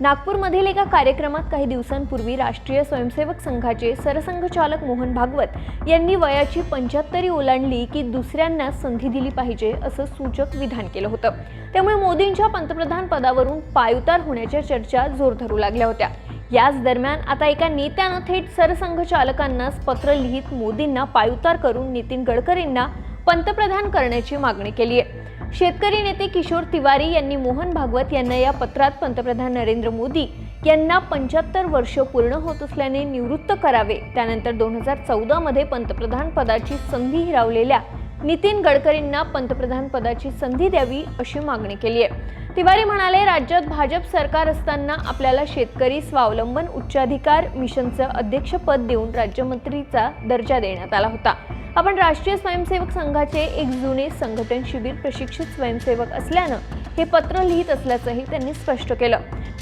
नागपूरमधील एका कार्यक्रमात काही दिवसांपूर्वी राष्ट्रीय स्वयंसेवक संघाचे सरसंघचालक मोहन भागवत यांनी वयाची पंच्याहत्तरी ओलांडली की दुसऱ्यांना संधी दिली पाहिजे असं सूचक विधान केलं होतं. त्यामुळे मोदींच्या पंतप्रधान पदावरून पायउतार होण्याच्या चर्चा जोर धरू लागल्या होत्या. याच दरम्यान आता एका नेत्यानं थेट सरसंघचालकांनाच पत्र लिहित मोदींना पायउतार करून नितीन गडकरींना पंतप्रधान करण्याची मागणी केली आहे. शेतकरी नेते किशोर तिवारी यांनी मोहन भागवत यांना या पत्रात पंतप्रधान नरेंद्र मोदी यांना पंच्याहत्तर वर्ष पूर्ण होत असल्याने निवृत्त करावे. त्यानंतर दोन हजार चौदामध्ये पंतप्रधान पदाची संधी हिरावलेल्या नितीन गडकरींना पंतप्रधान पदाची संधी द्यावी अशी मागणी केली आहे. तिवारी म्हणाले राज्यात भाजप सरकार असताना आपल्याला शेतकरी स्वावलंबन उच्चाधिकार मिशनचं अध्यक्षपद देऊन राज्यमंत्रीचा दर्जा देण्यात आला होता. आपण राष्ट्रीय स्वयंसेवक संघाचे एक जुने संघटन शिबिर प्रशिक्षित स्वयंसेवक असल्यानं हे पत्र लिहित असल्याचंही त्यांनी स्पष्ट केलं.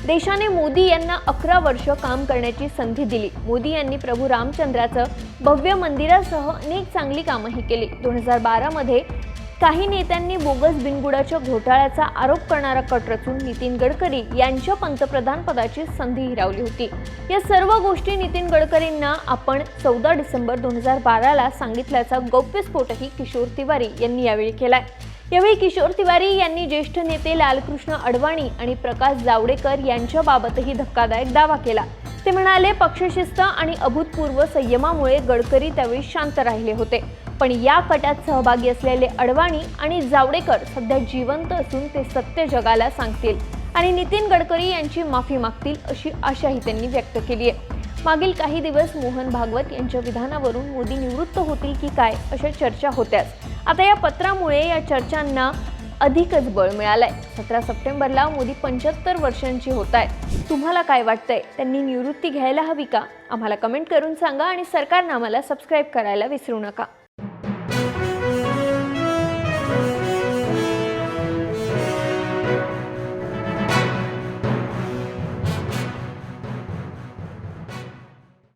देशाने मोदी यांना अकरा वर्ष काम करण्याची संधी दिली. मोदी यांनी प्रभू रामचंद्राचं भव्य मंदिरासह अनेक चांगली कामंही केली. दोन हजार बारामध्ये काही नेत्यांनी बोगस बिनबुडाच्या घोटाळ्याचा आरोप करणारा कट रचून नितीन गडकरी यांच्या पंतप्रधान पदाची संधी हिरावली होती. या सर्व गोष्टी नितीन गडकरींना आपण चौदा डिसेंबर दोन हजार बाराला सांगितल्याचा गौप्यस्फोटही किशोर तिवारी यांनी यावेळी केलाय. यावेळी किशोर तिवारी यांनी ज्येष्ठ नेते लालकृष्ण अडवाणी आणि प्रकाश जावडेकर यांच्याबाबतही धक्कादायक दावा केला. ते म्हणाले पक्षशिस्त आणि अभूतपूर्व संयमामुळे गडकरी त्यावेळी शांत राहिले होते. पण या कटात सहभागी असलेले अडवाणी आणि जावडेकर सध्या जिवंत असून ते सत्य जगाला सांगतील. आणि नितीन गडकरी यांची माफी मागतील अशी आशाही त्यांनी व्यक्त केली आहे मागील काही दिवस मोहन भागवत यांच्या विधानावरून मोदी निवृत्त होतील की काय अशा चर्चा होत्याच. आता या पत्रामुळे या चर्चांना अधिकच बळ मिळालंय. सतरा सप्टेंबरला मोदी पंच्याहत्तर वर्षांची होत आहे तुम्हाला काय वाटतंय? त्यांनी निवृत्ती घ्यायला हवी का? आम्हाला कमेंट करून सांगा आणि सरकारनं आम्हाला सबस्क्राईब करायला विसरू नका.